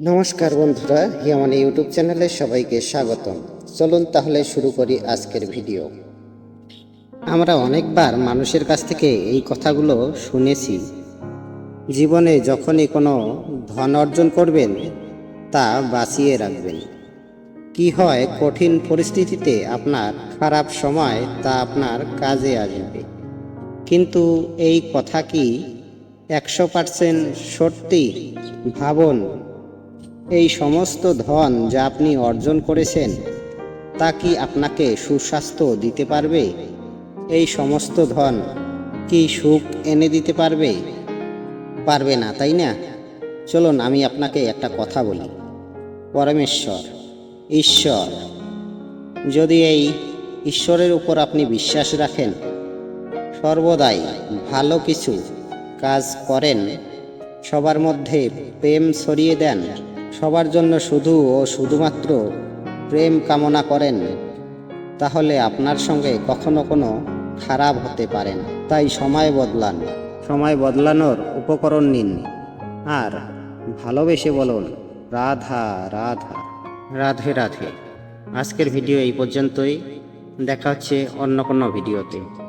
নমস্কার বন্ধুরা, হিয়ামান ইউটিউব চ্যানেলে সবাইকে স্বাগতম। চলুন তাহলে শুরু করি আজকের ভিডিও। আমরা অনেকবার মানুষের কাছ থেকে এই কথাগুলো শুনেছি। জীবনে যখনই কোনো ধন অর্জন করবেন, তা বাঁচিয়ে রাখবেন। কি হয়, কঠিন পরিস্থিতিতে আপনার খারাপ সময় তা আপনার কাজে আসবে। কিন্তু এই কথা কি একশো পার্সেন্ট সত্যি? ভাবুন। এই সমস্ত ধন যা আপনি অর্জন করেছেন, তা কি আপনাকে সুস্বাস্থ্য দিতে পারবে? এই সমস্ত ধন কি সুখ এনে দিতে পারবে? পারবে না, তাই না? চলুন, আমি আপনাকে একটা কথা বলি। পরমেশ্বর, ঈশ্বর, যদি এই ঈশ্বরের উপর আপনি বিশ্বাস রাখেন, সর্বদাই ভালো কিছু কাজ করেন, সবার মধ্যে প্রেম ছড়িয়ে দেন সবার জন্য শুধু ও শুধুমাত্র প্রেম কামনা করেন, তাহলে আপনার সঙ্গে কখনো কোনো খারাপ হতে পারেন তাই সময় বদলান। সময় বদলানোর উপকরণ নিন। আর ভালোবেসে বলুন, রাধা রাধা। রাধে রাধে। আজকের ভিডিও এই পর্যন্তই। দেখা হচ্ছে অন্য কোনো ভিডিওতে।